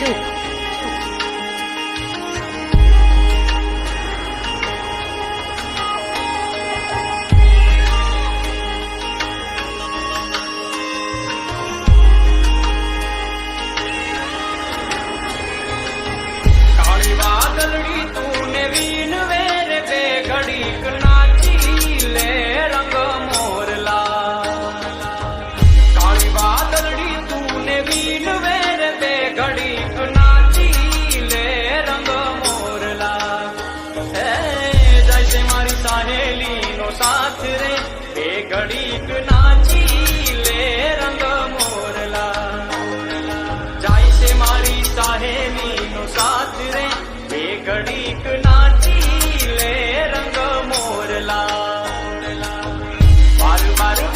ચોક કાળી સાથ રે બે ઘડીક નાચી લે રંગ મોરલા જાય છે મારી સાહેબી નો સાથ રે બે ઘડીક નાચી લે રંગ મોરલા મારું મારું